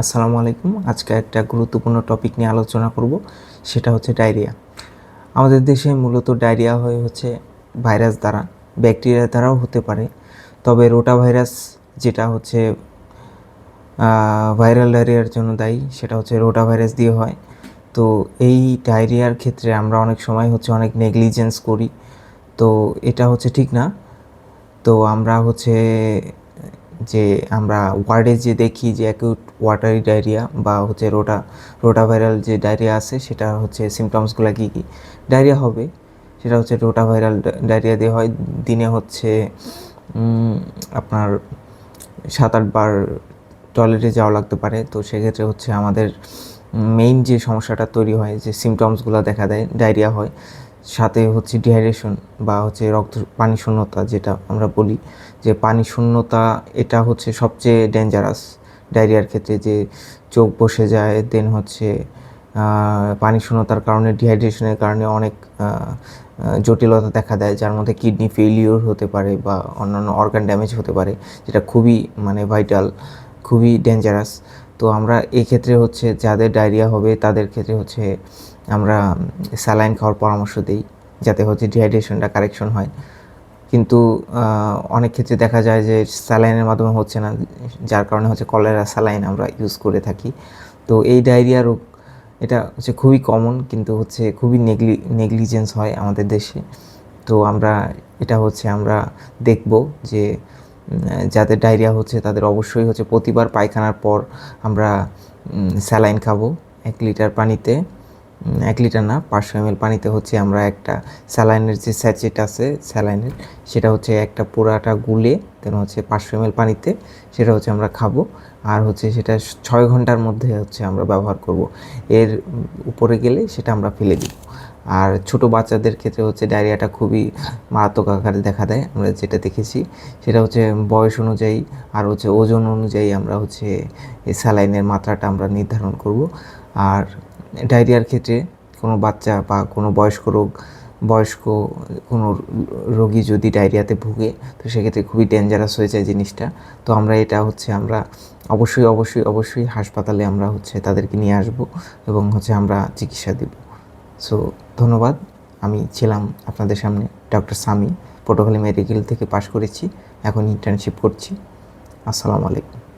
আসসালামু আলাইকুম। আজকে একটা গুরুত্বপূর্ণ টপিক নিয়ে আলোচনা করব, সেটা হচ্ছে ডায়রিয়া আমাদের দেশে মূলত ডায়রিয়া হয়ে হচ্ছে ভাইরাস দ্বারা ব্যাকটেরিয়া দ্বারাও হতে পারে। তবে রোটা ভাইরাস যেটা হচ্ছে ভাইরাল ডায়রিয়ার জন্য দায়ী, সেটা হচ্ছে রোটা ভাইরাস দিয়ে হয়। তো এই ডায়রিয়ার ক্ষেত্রে আমরা অনেক সময় হচ্ছে অনেক নেগলিজেন্স করি। তো এটা হচ্ছে ঠিক না। তো আমরা হচ্ছে যে আমরা ওয়ার্ডে যে দেখি যে অ্যাকিউট ওয়াটারি ডায়রিয়া বা হচ্ছে রোটা রোটা ভাইরাল যে ডায়রিয়া আছে, সেটা হচ্ছে সিমটমসগুলো কী কী? ডায়রিয়া হবে, সেটা হচ্ছে রোটা ভাইরাল ডায়রিয়া দিয়ে হয়। দিনে হচ্ছে আপনার সাত আটবার টয়লেটে যাওয়া লাগতে পারে। তো সেক্ষেত্রে হচ্ছে আমাদের মেইন যে সমস্যাটা তৈরি হয়, যে সিমটমসগুলো দেখা দেয় ডায়রিয়া হয়। সাথে হচ্ছে ডিহাইড্রেশন বা হচ্ছে রক্ত পানি শূন্যতা যেটা আমরা বলি, যে পানি শূন্যতা এটা হচ্ছে সবচেয়ে ডেঞ্জারাস ডায়রিয়ার ক্ষেত্রে যে চোখ বসে যায় দেন হচ্ছে পানি শূন্যতার কারণে ডিহাইড্রেশনের কারণে অনেক জটিলতা দেখা দেয়, যার মধ্যে কিডনি ফেলিওর হতে পারে বা অন্যান্য অর্গান ড্যামেজ হতে পারে, যেটা খুবই মানে ভাইটাল খুবই ডেঞ্জারাস তো আমরা এই ক্ষেত্রে হচ্ছে যাদের ডায়রিয়া হবে তাদের ক্ষেত্রে হচ্ছে আমরা স্যালাইন খাওয়ার পরামর্শ দিই, যাতে হচ্ছে ডিহাইড্রেশনটা কারেকশন হয়। কিন্তু অনেক ক্ষেত্রে দেখা যায় যে স্যালাইনের মাধ্যমে হচ্ছে না, যার কারণে হচ্ছে কলেরা স্যালাইন আমরা ইউজ করে থাকি। তো এই ডায়রিয়া রোগ, এটা হচ্ছে খুবই কমন কিন্তু হচ্ছে খুবই নেগলি নেগলিজেন্স হয় আমাদের দেশে। তো আমরা, এটা হচ্ছে আমরা দেখব যে যাদের ডায়রিয়া হচ্ছে তাদের অবশ্যই হচ্ছে প্রতিবার পায়খানার পর আমরা স্যালাইন খাব এক লিটার পানিতে। এক লিটার না, পাঁচশো এমএল পানিতে হচ্ছে আমরা একটা স্যালাইনের যে স্যাচেট আছে, স্যালাইনের, সেটা হচ্ছে একটা পোড়াটা গুলে, দেন হচ্ছে পাঁচশো এমএল পানিতে, সেটা হচ্ছে আমরা খাব। আর হচ্ছে সেটা ছয় ঘণ্টার মধ্যে হচ্ছে আমরা ব্যবহার করব। এর উপরে গেলে সেটা আমরা ফেলে দিব। আর ছোট বাচ্চাদের ক্ষেত্রে হচ্ছে ডায়রিয়াটা খুবই মারাত্মক আকারে দেখা দেয়, আমরা যেটা দেখেছি। সেটা হচ্ছে বয়স অনুযায়ী আর হচ্ছে ওজন অনুযায়ী আমরা হচ্ছে স্যালাইনের মাত্রাটা আমরা নির্ধারণ করব। আর ডায়রিয়ার ক্ষেত্রে কোনো বাচ্চা বা কোনো বয়স্ক রোগ, বয়স্ক কোনো রোগী যদি ডায়রিয়াতে ভুগে, তো সেক্ষেত্রে খুবই ডেঞ্জারাস হয়ে যায় জিনিসটা। তো আমরা এটা হচ্ছে আমরা অবশ্যই অবশ্যই অবশ্যই হাসপাতালে আমরা হচ্ছে তাদেরকে নিয়ে আসব এবং হচ্ছে আমরা চিকিৎসা দেব। সো ধন্যবাদ। আমি ছিলাম আপনাদের সামনে ডক্টর সামি পটুখালী মেডিকেল থেকে পাশ করেছি, এখন ইন্টার্নশিপ করছি। আসসালামু আলাইকুম।